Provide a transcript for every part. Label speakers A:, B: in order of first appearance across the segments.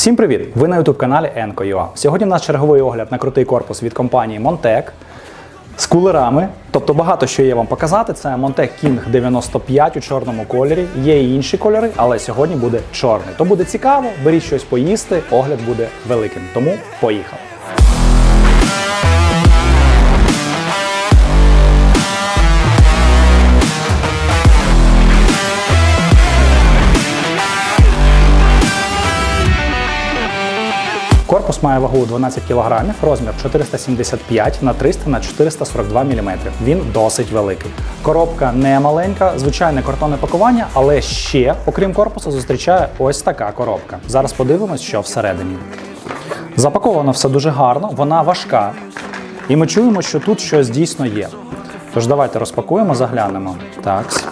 A: Всім привіт! Ви на youtube каналі Enco.ua. Сьогодні в нас черговий огляд на крутий корпус від компанії Montec з кулерами. Тобто багато що є вам показати. Це Montec King 95 у чорному кольорі. Є і інші кольори, але сьогодні буде чорний. То буде цікаво, беріть щось поїсти, огляд буде великим. Тому поїхали. Корпус має вагу 12 кг, розмір 475 на 300 на 442 мм. Він досить великий. Коробка не маленька, звичайне картонне пакування, але ще, окрім корпусу, зустрічає ось така коробка. Зараз подивимось, що всередині. Запаковано все дуже гарно, вона важка. І ми чуємо, що тут щось дійсно є. Тож давайте розпакуємо, заглянемо. Так.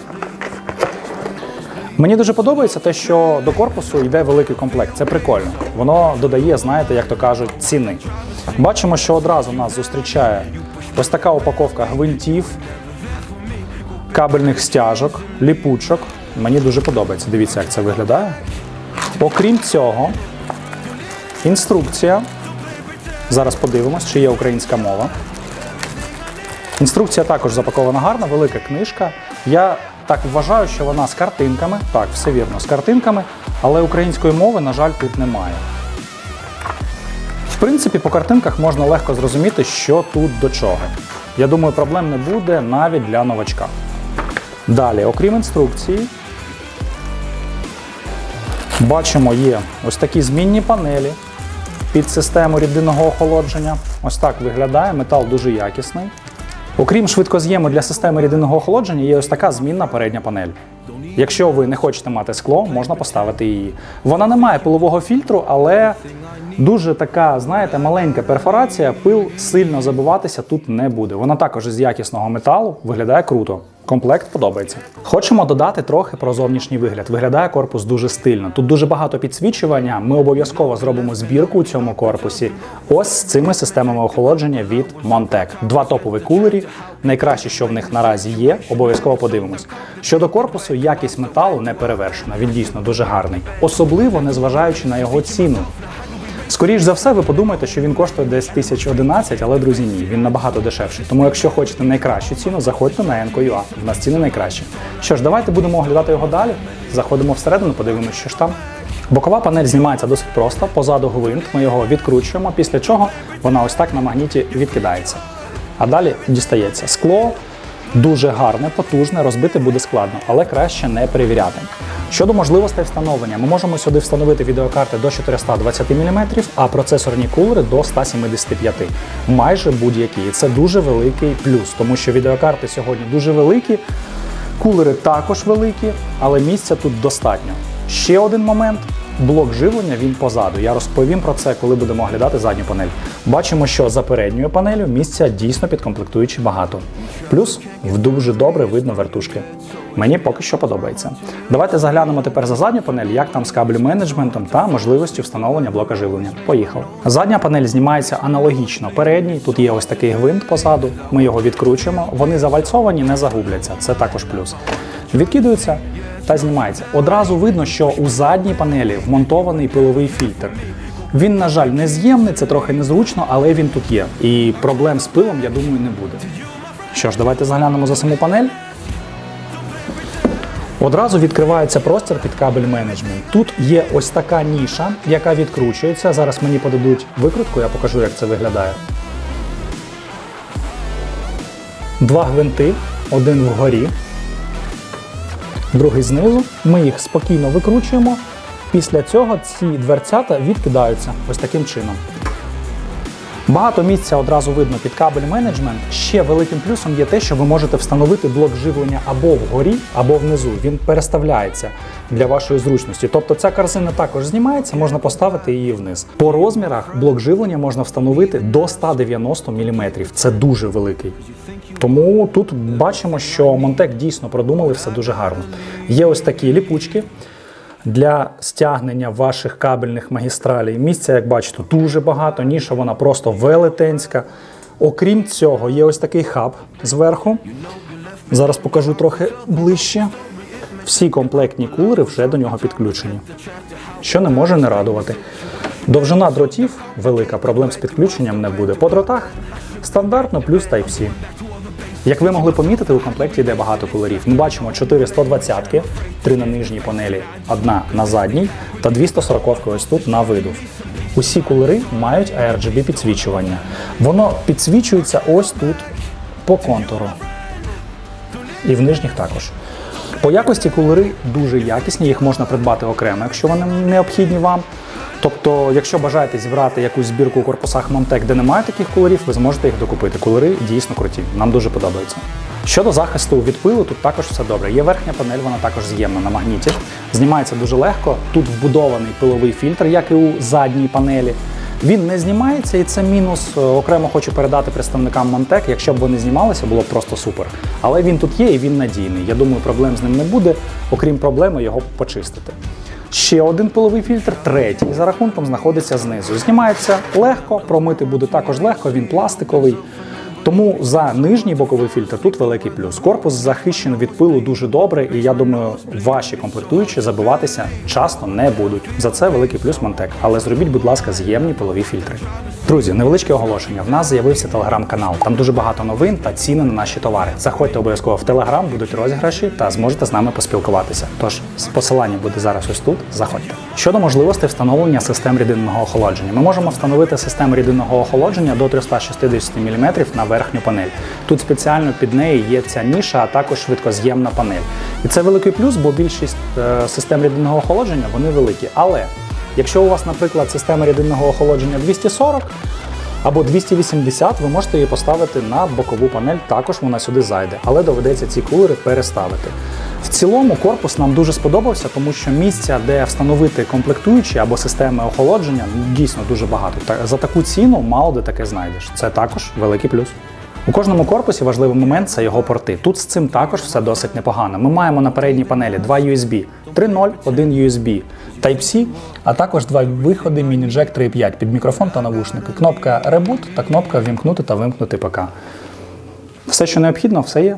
A: Мені дуже подобається те, що до корпусу йде великий комплект. Це прикольно. Воно додає, знаєте, як то кажуть, ціни. Бачимо, що одразу нас зустрічає ось така упаковка гвинтів, кабельних стяжок, ліпучок. Мені дуже подобається. Дивіться, як це виглядає. Окрім цього, інструкція. Зараз подивимось, чи є українська мова. Інструкція також запакована гарно, велика книжка. Я так вважаю, що вона з картинками. Так, все вірно, з картинками, але української мови, на жаль, тут немає. В принципі, по картинках можна легко зрозуміти, що тут до чого. Я думаю, проблем не буде навіть для новачка. Далі, окрім інструкції, бачимо, є ось такі змінні панелі під систему рідинного охолодження. Ось так виглядає, метал дуже якісний. Окрім швидкоз'єму для системи рідинного охолодження, є ось така змінна передня панель. Якщо ви не хочете мати скло, можна поставити її. Вона не має пилового фільтру, але дуже така, знаєте, маленька перфорація, пил сильно забиватися тут не буде. Вона також з якісного металу виглядає круто. Комплект подобається. Хочемо додати трохи про зовнішній вигляд. Виглядає корпус дуже стильно. Тут дуже багато підсвічування. Ми обов'язково зробимо збірку у цьому корпусі. Ось з цими системами охолодження від Montec. Два топові кулері. Найкраще, що в них наразі є, обов'язково подивимось. Щодо корпусу, якість металу не перевершена. Він дійсно дуже гарний, особливо незважаючи на його ціну. Скоріш за все, ви подумаєте, що він коштує десь 1011, але друзі, ні, він набагато дешевший. Тому, якщо хочете найкращу ціну, заходьте на Enco.ua. В нас ціни найкращі. Що ж, давайте будемо оглядати його далі. Заходимо всередину, подивимося, що ж там. Бокова панель знімається досить просто. Позаду гвинт. Ми його відкручуємо, після чого вона ось так на магніті відкидається. А далі дістається скло. Дуже гарне, потужне, розбити буде складно, але краще не перевіряти. Щодо можливостей встановлення, ми можемо сюди встановити відеокарти до 420 мм, а процесорні кулери до 175 майже будь-які. І це дуже великий плюс, тому що відеокарти сьогодні дуже великі, кулери також великі, але місця тут достатньо. Ще один момент. Блок живлення він позаду. Я розповім про це, коли будемо оглядати задню панель. Бачимо, що за передньою панелю місця дійсно підкомплектуючи багато. Плюс в дуже добре видно вертушки. Мені поки що подобається. Давайте заглянемо тепер за задню панель, як там з кабель менеджментом та можливістю встановлення блока живлення. Поїхали. Задня панель знімається аналогічно передній. Тут є ось такий гвинт позаду. Ми його відкручуємо. Вони завальцовані, не загубляться. Це також плюс. Відкидується та знімається. Одразу видно, що у задній панелі вмонтований пиловий фільтр. Він, на жаль, не з'ємний, це трохи незручно, але він тут є. І проблем з пилом, я думаю, не буде. Що ж, давайте заглянемо за саму панель. Одразу відкривається простір під кабель менеджмент. Тут є ось така ніша, яка відкручується. Зараз мені подадуть викрутку, я покажу, як це виглядає. Два гвинти, один вгорі, другий знизу. Ми їх спокійно викручуємо. Після цього ці дверцята відкидаються ось таким чином. Багато місця одразу видно під кабель менеджмент. Ще великим плюсом є те, що ви можете встановити блок живлення або вгорі, або внизу. Він переставляється для вашої зручності. Тобто ця корзина також знімається, можна поставити її вниз. По розмірах блок живлення можна встановити до 190 мм. Це дуже великий. Тому тут бачимо, що Montec дійсно продумали все дуже гарно. Є ось такі ліпучки для стягнення ваших кабельних магістралей. Місця, як бачите, дуже багато, ніша вона просто велетенська. Окрім цього, є ось такий хаб зверху. Зараз покажу трохи ближче. Всі комплектні кулери вже до нього підключені, що не може не радувати. Довжина дротів велика, проблем з підключенням не буде. По дротах стандартно плюс Type-C. Як ви могли помітити, у комплекті йде багато кулерів. Ми бачимо 4 120-ки, 3 на нижній панелі, одна на задній та 2 140-ки ось тут на видув. Усі кулери мають ARGB підсвічування. Воно підсвічується ось тут по контуру. І в нижніх також. По якості кулери дуже якісні, їх можна придбати окремо, якщо вони необхідні вам. Тобто, якщо бажаєте зібрати якусь збірку у корпусах Montec, де немає таких кулерів, ви зможете їх докупити. Кулери дійсно круті, нам дуже подобаються. Щодо захисту від пилу, тут також все добре. Є верхня панель, вона також з'ємна на магніті. Знімається дуже легко. Тут вбудований пиловий фільтр, як і у задній панелі. Він не знімається, і це мінус. Е, Окремо хочу передати представникам Montec. Якщо б вони знімалися, було б просто супер. Але він тут є і він надійний. Я думаю, проблем з ним не буде, окрім проблеми його почистити. Ще один пиловий фільтр, третій, за рахунком знаходиться знизу. Знімається легко, промити буде також легко, він пластиковий. Тому за нижній боковий фільтр тут великий плюс. Корпус захищений від пилу дуже добре, і я думаю, ваші комплектуючі забиватися часто не будуть. За це великий плюс Монтек. Але зробіть, будь ласка, з'ємні пилові фільтри. Друзі, невеличке оголошення. В нас з'явився телеграм-канал. Там дуже багато новин та ціни на наші товари. Заходьте обов'язково в телеграм, будуть розіграші та зможете з нами поспілкуватися. Тож посилання буде зараз ось тут. Заходьте. Щодо можливостей встановлення систем рідинного охолодження, ми можемо встановити систему рідинного охолодження до 360 мм на верхню панель. Тут спеціально під неї є ця ніша, а також швидкоз'ємна панель. І це великий плюс, бо більшість е, систем рідинного охолодження вони великі. Але якщо у вас, наприклад, система рідинного охолодження 240 або 280, ви можете її поставити на бокову панель, також вона сюди зайде, але доведеться ці кулери переставити. В цілому корпус нам дуже сподобався, тому що місця, де встановити комплектуючі або системи охолодження, дійсно дуже багато. За таку ціну мало де таке знайдеш. Це також великий плюс. У кожному корпусі важливий момент це його порти. Тут з цим також все досить непогано. Ми маємо на передній панелі два USB 3.0, 1 USB Type-C, а також два виходи міні-джек 3.5 під мікрофон та навушники. Кнопка Reboot та кнопка Вімкнути та вимкнути ПК. Все, що необхідно, все є.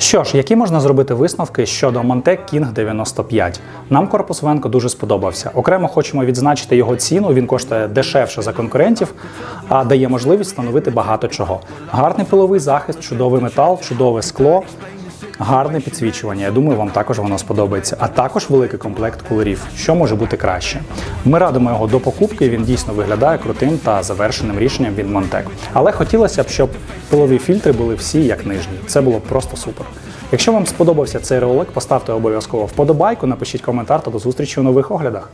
A: Що ж, які можна зробити висновки щодо Montec King 95? Нам корпус Венко дуже сподобався. Окремо хочемо відзначити його ціну. Він коштує дешевше за конкурентів, а дає можливість встановити багато чого. Гарний пиловий захист, чудовий метал, чудове скло. Гарне підсвічування. Я думаю, вам також воно сподобається. А також великий комплект кулерів. Що може бути краще? Ми радимо його до покупки. Він дійсно виглядає крутим та завершеним рішенням від Montec. Але хотілося б, щоб пилові фільтри були всі як нижні. Це було просто супер. Якщо вам сподобався цей ролик, поставте обов'язково вподобайку, напишіть коментар та до зустрічі у нових оглядах.